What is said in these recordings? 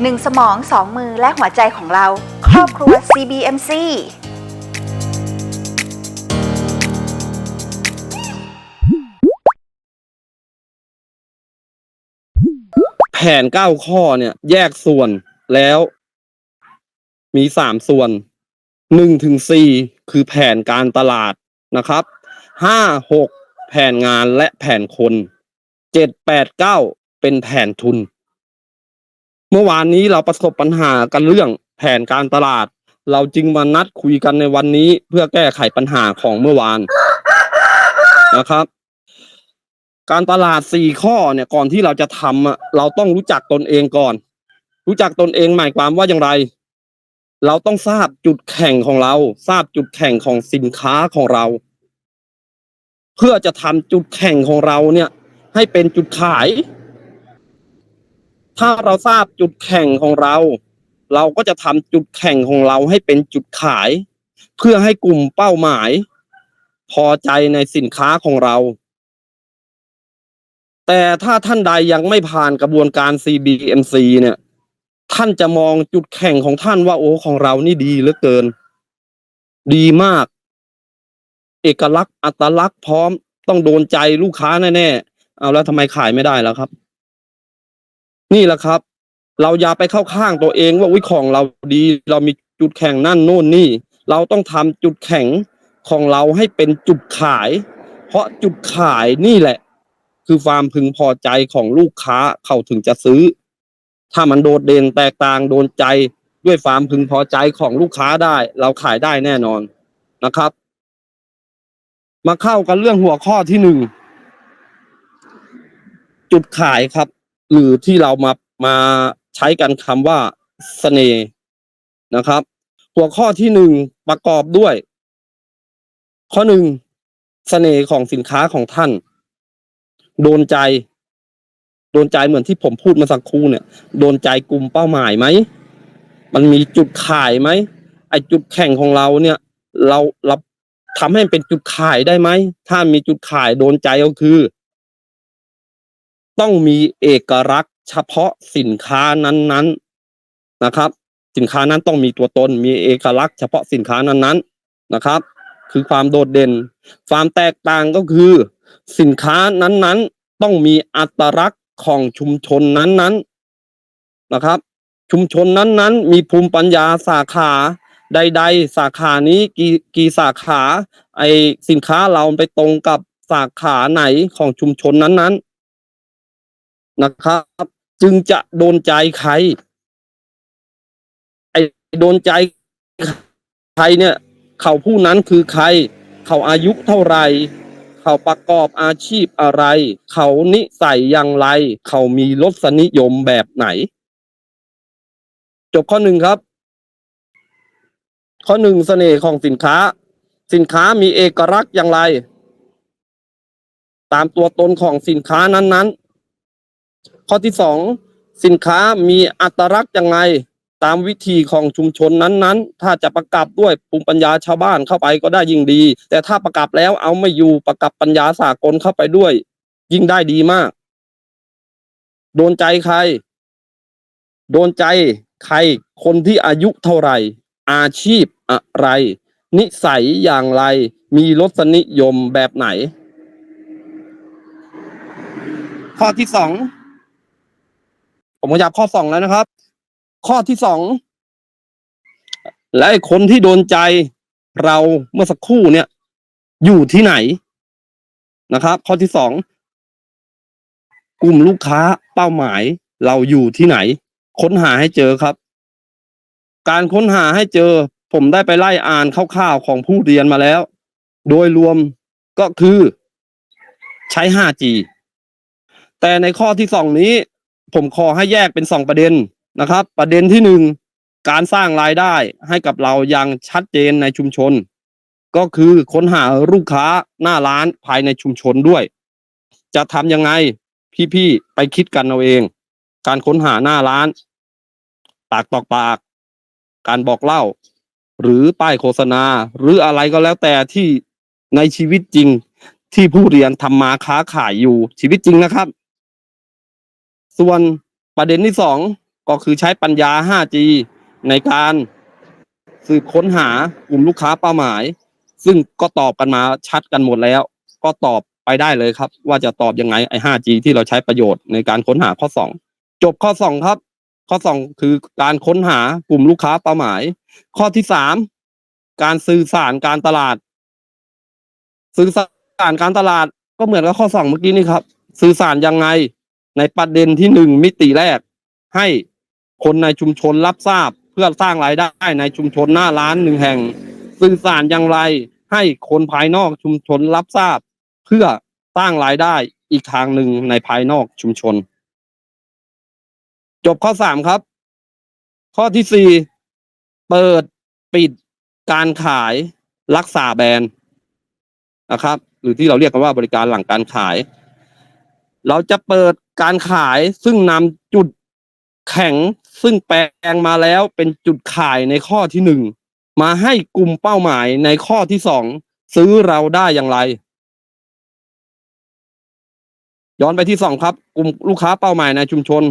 หนึ่งสมองสองมือและหัวใจของเรา ครอบครัว CBMC แผนเก้าข้อเนี่ย แยกส่วนแล้ว มีสามส่วนหนึ่งถึงสี่คือแผนการตลาดนะครับห้าหกแผนงานและแผนคนเจ็ดแปดเก้าเป็นแผนทุน เมื่อวานนี้เราประสบปัญหากันเรื่องแผนการตลาด เราจึงมานัดคุยกันในวันนี้เพื่อแก้ไขปัญหาของเมื่อวานนะครับ การตลาดสี่ข้อเนี่ยก่อนที่เราจะทำอะเราต้องรู้จักตนเองก่อน รู้จักตนเองหมายความว่าอย่างไร เราต้องทราบจุดแข่งของเรา ทราบจุดแข่งของสินค้าของเรา เพื่อจะทำจุดแข่งของเราเนี่ย ให้เป็นจุดขาย ถ้าเราทราบจุดแข่งของเรา เราก็จะทำจุดแข่งของเราให้เป็นจุดขาย เพื่อให้กลุ่มเป้าหมาย พอใจในสินค้าของเรา แต่ถ้าท่านใดยังไม่ผ่านกระบวนการ CBMC เนี่ย ท่านจะมองจุดแข่งของท่านว่าโอ้ของเรานี่ดีเหลือเกิน ดีมาก เอกลักษณ์อัตลักษณ์พร้อมต้องโดนใจลูกค้าแน่ๆเอาแล้วทำไมขายไม่ได้แล้วครับ นี่แหละครับ เราอย่าไปเข้าข้างตัวเองว่าวิของเราดี เรามีจุดแข่งนั่นโน่นนี่ เราต้องทำจุดแข็งของเราให้เป็นจุดขาย เพราะจุดขายนี่แหละ คือความพึงพอใจของลูกค้าเขาถึงจะซื้อ ถ้ามันโดดเด่นแตกต่างโดนใจด้วยความพึงพอใจของลูกค้าได้ เราขายได้แน่นอนนะครับ มาเข้ากันเรื่องหัวข้อที่หนึ่งจุดขายครับ หรือที่เรามามาใช้กันคำว่าเสน่ห์นะครับ หัวข้อที่หนึ่งประกอบด้วย ข้อหนึ่งเสน่ห์ของสินค้าของท่าน โดนใจ โดนใจเหมือนที่ผมพูดมาสักครู่เนี่ย โดนใจกลุ่มเป้าหมายไหมมันมีจุดขายไหมไอจุดแข่งของเราเนี่ย เราเราทำให้เป็นจุดขายได้ไหมถ้ามีจุดขายโดนใจก็คือ ต้องมีเอกลักษณ์ เฉพาะสินค้านั้นๆนะครับ สินค้านั้นต้องมีตัวตน มีเอกลักษณ์เฉพาะสินค้านั้นๆนะครับ คือความโดดเด่น ความแตกต่างก็คือ สินค้านั้นๆ ต้องมีอัตลักษณ์ของชุมชนนั้นๆนะครับ ชุมชนนั้นๆ มีภูมิปัญญาสาขาใด ๆ สาขานี้กี่กี่สาขา ไอสินค้าเราไปตรงกับสาขาไหนของชุมชนนั้นๆ นะครับ จึงจะโดนใจใคร ไอโดนใจใครเนี่ย เขาผู้นั้นคือใคร เขาอายุเท่าไหร่เขาประกอบอาชีพอะไร เขานิสัยอย่างไร เขามีรสนิยมแบบไหน จบข้อหนึ่งครับ ข้อหนึ่งเสน่ห์ของสินค้า สินค้ามีเอกลักษณ์อย่างไร ตามตัวตนของสินค้านั้นๆ ข้อที่สองสินค้ามีอัตลักษณ์อย่างไรตามวิธีของชุมชนนั้นๆ ถ้าจะประกับด้วยภูมิปัญญาชาวบ้านเข้าไปก็ได้ยิ่งดี แต่ถ้าประกับแล้วเอาไม่อยู่ประกับปัญญาสากลเข้าไปด้วย ยิ่งได้ดีมาก โดนใจใคร โดนใจใคร คนที่อายุเท่าไหร่ อาชีพอะไร นิสัยอย่างไร มีรสนิยมแบบไหน ข้อที่สอง ผมขยับข้อสองแล้วนะครับ ข้อที่สองและคนที่โดนใจเราเมื่อสักครู่เนี่ย อยู่ที่ไหนนะครับ ข้อที่สองกลุ่มลูกค้าเป้าหมายเราอยู่ที่ไหน ค้นหาให้เจอครับ การค้นหาให้เจอ ผมได้ไปไล่อ่านคร่าวๆของผู้เรียนมาแล้ว โดยรวมก็คือใช้ 5G แต่ในข้อที่สองนี้ ผมขอให้แยกเป็นสองประเด็นนะครับ ประเด็นที่หนึ่งการสร้างรายได้ให้กับเราอย่างชัดเจนในชุมชน ก็คือค้นหาลูกค้าหน้าร้านภายในชุมชนด้วย จะทำยังไงพี่ๆไปคิดกันเอาเอง การค้นหาหน้าร้าน ปากต่อปาก การบอกเล่า หรือป้ายโฆษณา หรืออะไรก็แล้วแต่ที่ในชีวิตจริงที่ผู้เรียนทำมาค้าขายอยู่ชีวิตจริงนะครับ ส่วนประเด็นที่สองก็คือใช้ปัญญา 5G ในการสืบค้นหากลุ่มลูกค้าเป้าหมาย ซึ่งก็ตอบกันมาชัดกันหมดแล้ว ก็ตอบไปได้เลยครับ ว่าจะตอบยังไงไอ้ 5G ที่เราใช้ประโยชน์ในการค้นหาข้อ 2 จบข้อ 2 ครับ ข้อ 2 คือการค้นหากลุ่มลูกค้าเป้าหมาย ข้อที่ 3 การสื่อสารการตลาด สื่อสารการตลาดก็เหมือนกับข้อ 2 เมื่อกี้นี่ครับ สื่อสารยังไง ในประเด็นที่หนึ่งมิติแรก ให้คนในชุมชนรับทราบเพื่อสร้างรายได้ในชุมชนหน้าร้านหนึ่งแห่ง สื่อสารอย่างไรให้คนภายนอกชุมชนรับทราบ เพื่อสร้างรายได้อีกทางหนึ่งในภายนอกชุมชน จบข้อสามครับ ข้อที่สี่เปิดปิดการขายรักษาแบรนด์นะครับ หรือที่เราเรียกกันว่าบริการหลังการขาย เราจะเปิดการขายซึ่งนำจุดแข็งซึ่งแปลงมาแล้วเป็นจุดขายในข้อที่หนึ่งมาให้กลุ่มเป้าหมายในข้อที่สองซื้อเราได้อย่างไร ย้อนไปที่สองครับ กลุ่มลูกค้าเป้าหมายในชุมชน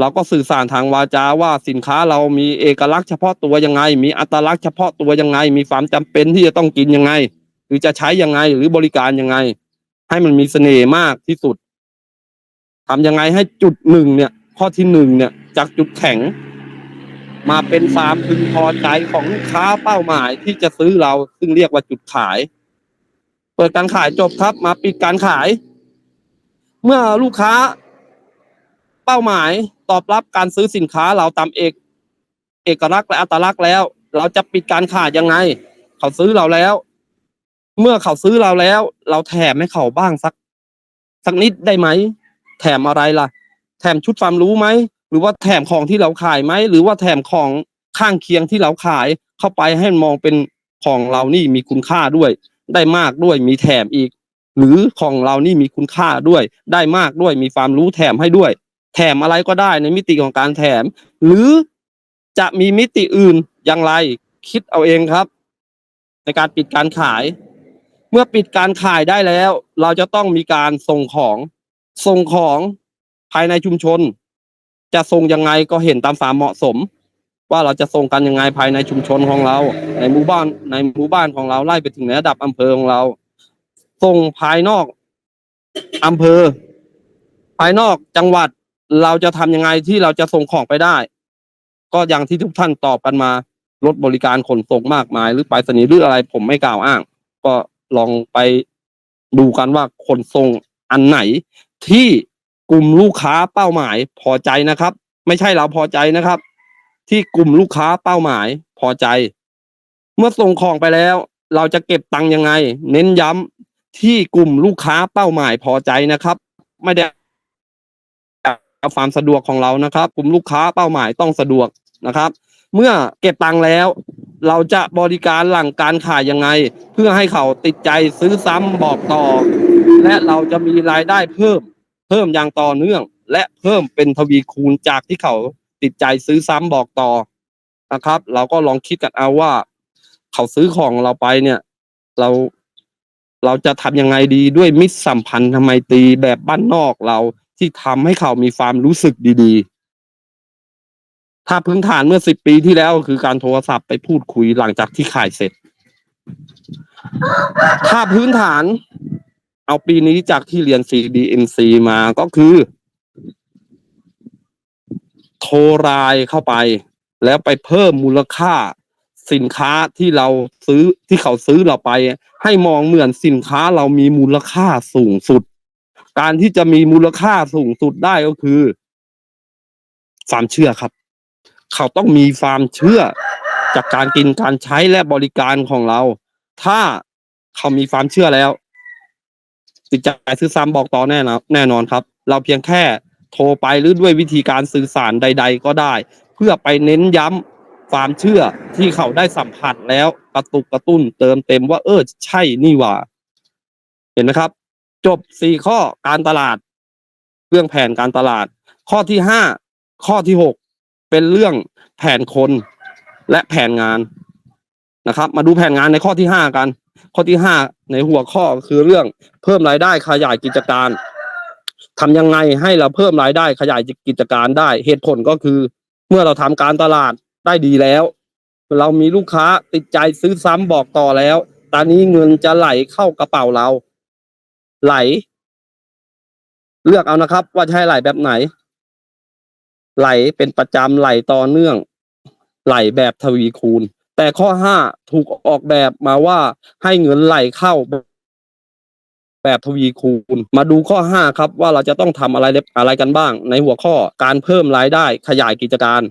เราก็สื่อสารทางวาจาว่าสินค้าเรามีเอกลักษณ์เฉพาะตัวยังไง มีอัตลักษณ์เฉพาะตัวยังไง มีความจำเป็นที่จะต้องกินยังไง หรือจะใช้ยังไงหรือบริการยังไง ให้มันมีเสน่ห์มากที่สุด ทำยังไงให้จุดหนึ่งเนี่ย ข้อที่หนึ่งเนี่ย จากจุดแข็ง มาเป็นความพึงพอใจของลูกค้าเป้าหมายที่จะซื้อเราซึ่งเรียกว่าจุดขาย เปิดการขายจบครับมาปิดการขาย เมื่อลูกค้า เป้าหมายตอบรับการซื้อสินค้าเราตามเอก เอกลักษณ์และอัตลักษณ์แล้ว เราจะปิดการขายยังไง เขาซื้อเราแล้ว เมื่อเขาซื้อเราแล้ว เราแถมให้เขาบ้างสัก สักนิดได้ไหม แถมอะไรล่ะ แถมชุดความรู้ไหมหรือว่าแถมของที่เราขายไหมหรือว่าแถมของข้างเคียงที่เราขายเข้าไปให้มองเป็นของเรานี่มีคุณค่าด้วย ได้มากด้วยมีแถมอีก หรือของเรานี่มีคุณค่าด้วย ได้มากด้วยมีความรู้แถมให้ด้วย แถมอะไรก็ได้ในมิติของการแถม หรือจะมีมิติอื่นอย่างไรคิดเอาเองครับ ในการปิดการขาย เมื่อปิดการขายได้แล้ว เราจะต้องมีการส่งของ ส่งของภายในชุมชน จะส่งยังไงก็เห็นตามความเหมาะสม ว่าเราจะส่งกันยังไงภายในชุมชนของเรา ในหมู่บ้านในหมู่บ้านของเราไล่ไปถึงระดับอำเภอของเรา ส่งภายนอกอำเภอ ภายนอกจังหวัดเราจะทำยังไงที่เราจะส่งของไปได้ ก็อย่างที่ทุกท่านตอบกันมา รถบริการขนส่งมากมาย หรือไปรษณีหรืออะไรผมไม่กล่าวอ้าง ก็ลองไปดูกันว่าขนส่งอันไหน ที่กลุ่มลูกค้าเป้าหมายพอใจนะครับ ไม่ใช่เราพอใจนะครับ ที่กลุ่มลูกค้าเป้าหมายพอใจ เมื่อส่งของไปแล้ว เราจะเก็บตังค์ยังไง เน้นย้ำที่กลุ่มลูกค้าเป้าหมายพอใจนะครับ ไม่ได้เอาความสะดวกของเรานะครับ กลุ่มลูกค้าเป้าหมายต้องสะดวกนะครับ เมื่อเก็บตังค์แล้ว เราจะบริการหลังการขายยังไง เพื่อให้เขาติดใจซื้อซ้ำบอกต่อ และเราจะมีรายได้เพิ่ม เพิ่มอย่างต่อเนื่อง และเพิ่มเป็นทวีคูณจากที่เขาติดใจซื้อซ้ำบอกต่อนะครับ เราก็ลองคิดกันเอาว่า เขาซื้อของเราไปเนี่ย เราเราจะทำยังไงดีด้วยมิตรสัมพันธ์ทำไมตีแบบบ้านนอกเราที่ทำให้เขามีความรู้สึกดี ๆ ถ้าพื้นฐานเมื่อสิบปีที่แล้วคือการโทรศัพท์ไปพูดคุยหลังจากที่ขายเสร็จ ถ้าพื้นฐาน เอาปีนี้จากที่เรียน CDMC มาก็คือ โทรไลน์เข้าไป แล้วไปเพิ่มมูลค่าสินค้าที่เราซื้อที่เขาซื้อเราไป ให้มองเหมือนสินค้าเรามีมูลค่าสูงสุด การที่จะมีมูลค่าสูงสุดได้ก็คือความเชื่อครับ เขาต้องมีความเชื่อจากการกินการใช้และบริการของเรา ถ้าเขามีความเชื่อแล้ว ติดใจซื้อซ้ำบอกต่อแน่นะแน่นอนครับ เราเพียงแค่โทรไปหรือด้วยวิธีการสื่อสารใด ๆ ก็ได้ เพื่อไปเน้นย้ำความเชื่อที่เขาได้สัมผัสแล้วกระตุกกระตุ้นเติมเต็มว่าเออใช่นี่ว่า เห็นไหมครับ จบสี่ข้อการตลาด เรื่องแผนการตลาด ข้อที่ห้าข้อที่หกเป็นเรื่องแผนคนและแผนงานนะครับ มาดูแผนงานในข้อที่ห้ากัน ข้อที่ห้าในหัวข้อคือเรื่องเพิ่มรายได้ขยายกิจการทำยังไงให้เราเพิ่มรายได้ขยายกิจการได้ เหตุผลก็คือ เมื่อเราทำการตลาดได้ดีแล้ว เรามีลูกค้าติดใจซื้อซ้ำบอกต่อแล้ว ตอนนี้เงินจะไหลเข้ากระเป๋าเรา ไหล เลือกเอานะครับ ว่าจะให้ไหลแบบไหน ไหลเป็นประจำไหลต่อเนื่อง ไหลแบบทวีคูณ แต่ข้อห้าถูกออกแบบมาว่าให้เงินไหลเข้าแบบทวีคูณ มาดูข้อห้าครับว่าเราจะต้องทำอะไรเล็บอะไรกันบ้าง ในหัวข้อการเพิ่มรายได้ขยายกิจการ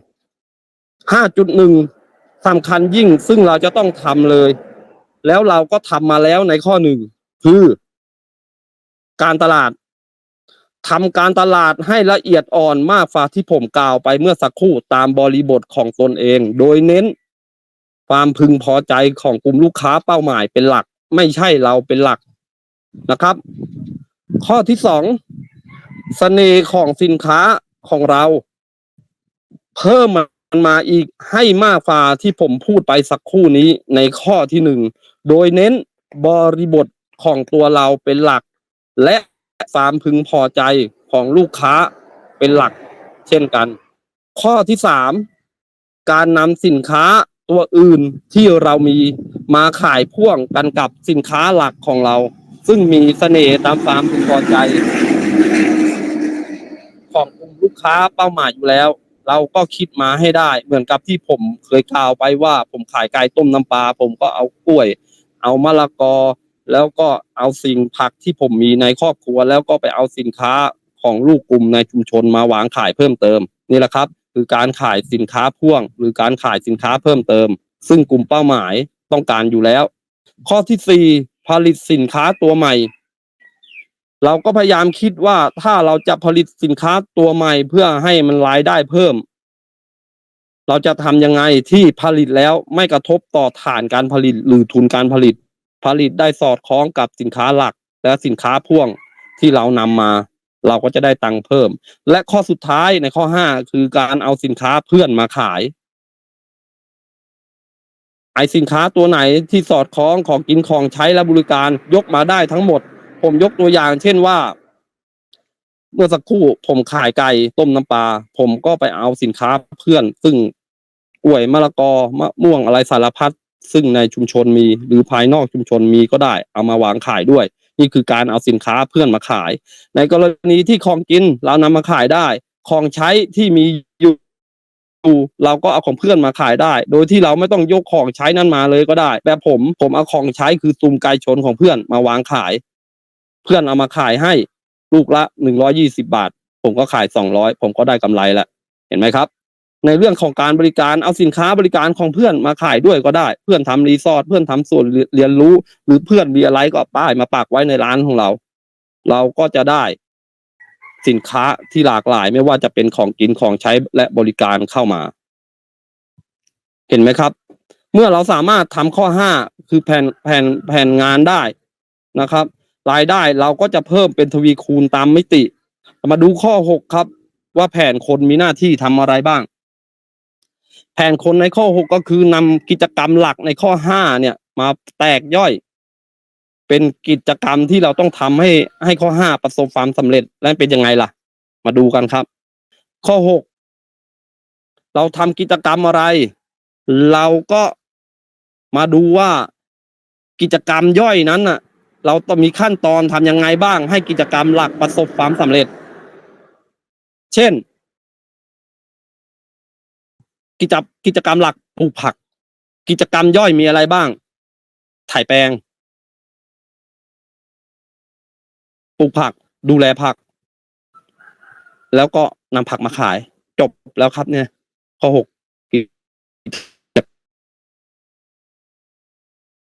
ห้าจุดหนึ่งสำคัญยิ่งซึ่งเราจะต้องทำเลย แล้วเราก็ทำมาแล้วในข้อหนึ่งคือ การตลาดทำการตลาดให้ละเอียดอ่อนมากฝ่าที่ผมกล่าวไปเมื่อสักครู่ตามบริบทของตนเอง โดยเน้น ความพึงพอใจของกลุ่มลูกค้าเป้าหมายเป็นหลัก ไม่ใช่เราเป็นหลักนะครับ ข้อที่สองเสน่ห์ของสินค้าของเรา เพิ่มมันมาอีกให้มากฝ่าที่ผมพูดไปสักครู่นี้ในข้อที่หนึ่งโดยเน้นบริบทของตัวเราเป็นหลัก และความพึงพอใจของลูกค้าเป็นหลัก เช่นกัน ข้อที่สามการนำสินค้า ตัวอื่นที่เรามีมาขายพ่วงกันกับสินค้าหลักของเรา ซึ่งมีเสน่ห์ตามความพึงพอใจ ของกลุ่มลูกค้าเป้าหมายอยู่แล้ว เราก็คิดมาให้ได้ เหมือนกับที่ผมเคยกล่าวไปว่า ผมขายไก่ต้มน้ำปลาผมก็เอากล้วย เอามะละกอ แล้วก็เอาสิ่งผักที่ผมมีในครอบครัว แล้วก็ไปเอาสินค้าของลูกกลุ่มในชุมชนมาวางขายเพิ่มเติมนี่แหละครับ คือการขายสินค้าพ่วง หรือการขายสินค้าเพิ่มเติม ซึ่งกลุ่มเป้าหมายต้องการอยู่แล้ว ข้อที่สี่ผลิตสินค้าตัวใหม่ เราก็พยายามคิดว่าถ้าเราจะผลิตสินค้าตัวใหม่เพื่อให้มันรายได้เพิ่ม เราจะทำยังไงที่ผลิตแล้วไม่กระทบต่อฐานการผลิตหรือทุนการผลิต ผลิตได้สอดคล้องกับสินค้าหลักและสินค้าพ่วงที่เรานำมา เราก็จะได้ตังค์เพิ่ม และข้อสุดท้ายในข้อห้าคือการเอาสินค้าเพื่อนมาขาย ไอสินค้าตัวไหนที่สอดคล้องของกินของใช้และบริการยกมาได้ทั้งหมด ผมยกตัวอย่าง เช่นว่า เมื่อสักครู่ผมขายไก่ต้มน้ำปลาผมก็ไปเอาสินค้าเพื่อน ซึ่งกล้วยมะละกอมะม่วงอะไรสารพัดซึ่งในชุมชนมีหรือภายนอกชุมชนมีก็ได้ เอามาวางขายด้วย นี่คือการเอาสินค้าเพื่อนมาขาย ในกรณีที่ของกินเรานำมาขายได้ ของใช้ที่มีอยู่เราก็เอาของเพื่อนมาขายได้ โดยที่เราไม่ต้องยกของใช้นั้นมาเลยก็ได้ แบบผมผมเอาของใช้คือตุมไก่ชนของเพื่อนมาวางขาย เพื่อนเอามาขายให้ลูกละหนึ่งร้อยี่สิบาท ผมก็ขายสองร้อยผมก็ได้กำไรแล้วเห็นไหมครับ ในเรื่องของการบริการเอาสินค้าบริการของเพื่อนมาขายด้วยก็ได้ เพื่อนทำรีสอร์ทเพื่อนทำส่วนเรียนรู้ หรือเพื่อนมีอะไรก็ป้ายมาปักไว้ในร้านของเรา เราก็จะได้สินค้าที่หลากหลายไม่ว่าจะเป็นของกินของใช้และบริการเข้ามา เห็นไหมครับ เมื่อเราสามารถทำข้อห้าคือแผนแผนแผนงานได้นะครับ รายได้เราก็จะเพิ่มเป็นทวีคูณตามมิติ มาดูข้อหกครับ ว่าแผนคนมีหน้าที่ทำอะไรบ้าง แผนคนในข้อหกก็คือนำกิจกรรมหลักในข้อห้าเนี่ย มาแตกย่อย เป็นกิจกรรมที่เราต้องทำให้ให้ข้อห้าประสบความสำเร็จและเป็นยังไงล่ะ มาดูกันครับ ข้อหกเราทำกิจกรรมอะไร เราก็มาดูว่ากิจกรรมย่อยนั้นน่ะ เราต้องมีขั้นตอนทำยังไงบ้าง ให้กิจกรรมหลักประสบความสำเร็จ เช่น กิจกิจกรรมหลักปลูกผัก กิจกรรมย่อยมีอะไรบ้าง ถ่ายแปลงปลูกผัก ดูแลผัก แล้วก็นำผักมาขาย จบแล้วครับ เนี่ย ข้อหก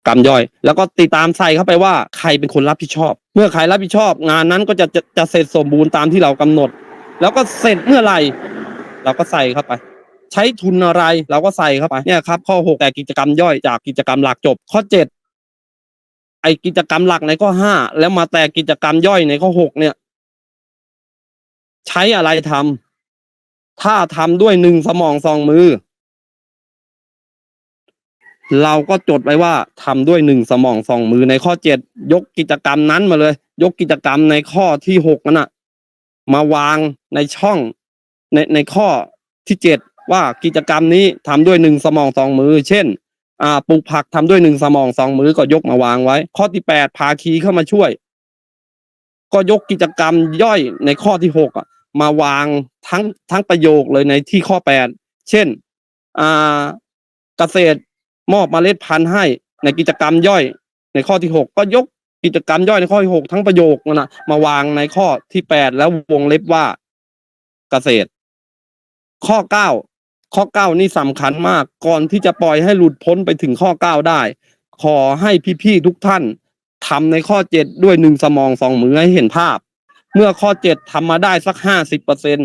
กรรมย่อย แล้วก็ติดตามใส่เข้าไปว่าใครเป็นคนรับผิดชอบ เมื่อใครรับผิดชอบ งานนั้นก็จะจะจะเสร็จสมบูรณ์ตามที่เรากำหนด แล้วก็เสร็จเมื่อไหร่เราก็ใส่เข้าไป ใช้ทุนอะไรเราก็ใส่เข้าไปเนี่ยครับข้อหกแต่กิจกรรมย่อยจากกิจกรรมหลักจบ ข้อเจ็ดไอกิจกรรมหลักในข้อห้าแล้วมาแต่กิจกรรมย่อยในข้อหกเนี่ย ใช้อะไรทำถ้าทำด้วยหนึ่งสมองสองมือ เราก็จดไว้ว่าทำด้วยหนึ่งสมองสองมือในข้อเจ็ดยกกิจกรรมนั้นมาเลย ยกกิจกรรมในข้อที่หกนั่นน่ะมาวางในช่องในในข้อที่เจ็ด ว่ากิจกรรมนี้ทำด้วยหนึ่งสมองสองมือ เช่นอ่าปลูกผักทำด้วยหนึ่งสมองสองมือก็ยกมาวางไว้ ข้อที่แปดภาคีเข้ามาช่วย ก็ยกกิจกรรมย่อยในข้อที่หกอะมาวางทั้งทั้งประโยคเลยในที่ข้อแปดเช่นอ่าเกษตรมอบเมล็ดพันธุ์ให้ในกิจกรรมย่อย ในข้อที่หกก็ยกกิจกรรมย่อยในข้อที่หกทั้งประโยคนะมาวางในข้อที่แปดแล้ววงเล็บว่าเกษตร ข้อเก้า ข้อเก้านี่สำคัญมากก่อนที่จะปล่อยให้หลุดพ้นไปถึงข้อเก้าได้ ขอให้พี่ๆทุกท่านทำในข้อเจ็ดด้วยหนึ่งสมองสองมือให้เห็นภาพ เมื่อข้อเจ็ดทำมาได้สักห้าสิบเปอร์เซ็น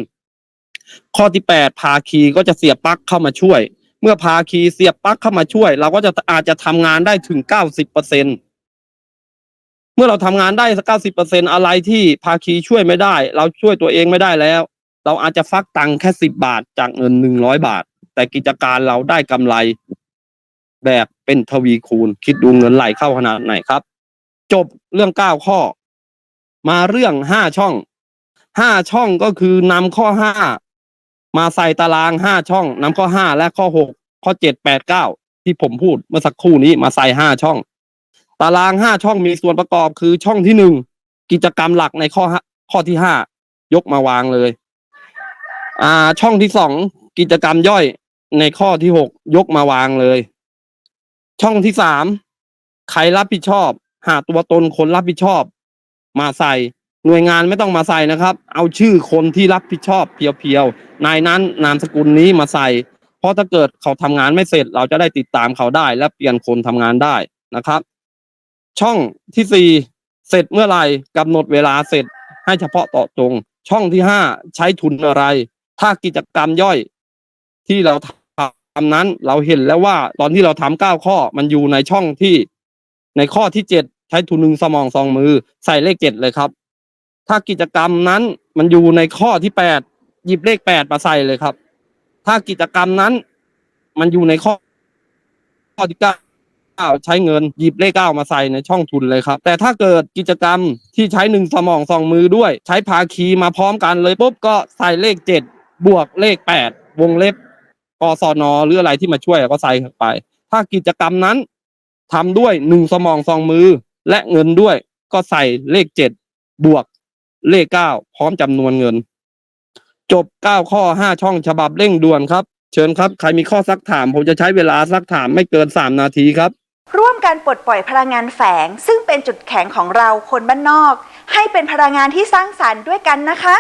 ข้อที่แปดภาคีก็จะเสียบปลั๊กเข้ามาช่วย เมื่อภาคีเสียบปลั๊กเข้ามาช่วย เราก็จะอาจจะทำงานได้ถึงเก้าสิบเปอร์เซ็นเมื่อเราทำงานได้สักเก้าสิบเปอร์เซ็นอะไรที่ภาคีช่วยไม่ได้ เราช่วยตัวเองไม่ได้แล้ว เราอาจจะฟักตังค์แค่สิบบาทจากเงินหนึ่งร้อยบาท แต่กิจการเราได้กำไร แบบเป็นทวีคูณ คิดดูเงินไหลเข้าขนาดไหนครับ จบเรื่องเก้าข้อ มาเรื่องห้าช่องห้าช่องก็คือนำข้อห้ามาใส่ตารางห้าช่องนำข้อห้าและข้อหกข้อเจ็ดแปดเก้าที่ผมพูดเมื่อสักครู่นี้มาใส่ห้าช่อง ตารางห้าช่องมีส่วนประกอบคือช่องที่หนึ่งกิจกรรมหลักในข้อห้าข้อที่ห้ายกมาวางเลย อ่า ช่องที่สองกิจกรรมย่อยในข้อที่หกยกมาวางเลย ช่องที่สามใครรับผิดชอบ หาตัวตนคนรับผิดชอบ มาใส่หน่วยงานไม่ต้องมาใส่นะครับ เอาชื่อคนที่รับผิดชอบเพียวๆนายนั้นนามสกุลนี้มาใส่ เพราะถ้าเกิดเขาทำงานไม่เสร็จ เราจะได้ติดตามเขาได้ และเปลี่ยนคนทำงานได้นะครับ ช่องที่สี่เสร็จเมื่อไหร่กำหนดเวลาเสร็จให้เฉพาะต่อตรง ช่องที่ห้าใช้ทุนอะไร ถ้ากิจกรรมย่อยที่เราทำนั้นเราเห็นแล้วว่าตอนที่เราทำเก้าข้อมันอยู่ในช่องที่ในข้อที่เจ็ดใช้ทุนหนึ่งสมองสองมือ ใส่เลขเจ็ดเลยครับ ถ้ากิจกรรมนั้นมันอยู่ในข้อที่แปดหยิบเลขแปดมาใส่เลยครับ ถ้ากิจกรรมนั้น มันอยู่ในข้อ ข้อที่เก้าใช้เงินหยิบเลขเก้ามาใส่ในช่องทุนเลยครับ แต่ถ้าเกิดกิจกรรมที่ใช้หนึ่งสมองสองมือด้วย ใช้ภาคีมาพร้อมกันเลยปุ๊บก็ใส่เลขเจ็ด บวกเลขแปดวงเล็บกศนหรืออะไรที่มาช่วยก็ใส่เข้าไป ถ้ากิจกรรมนั้นทำด้วยหนึ่งสมองสองมือและเงินด้วยก็ใส่เลขเจ็ดบวกเลขเก้าพร้อมจำนวนเงิน จบเก้าข้อห้าช่องฉบับเร่งด่วนครับ เชิญครับ ใครมีข้อซักถาม ผมจะใช้เวลาซักถามไม่เกินสามนาทีครับ ร่วมกันปลดปล่อยพลังงานแฝง ซึ่งเป็นจุดแข็งของเราคนบ้านนอก ให้เป็นพลังงานที่สร้างสรรค์ด้วยกันนะคะ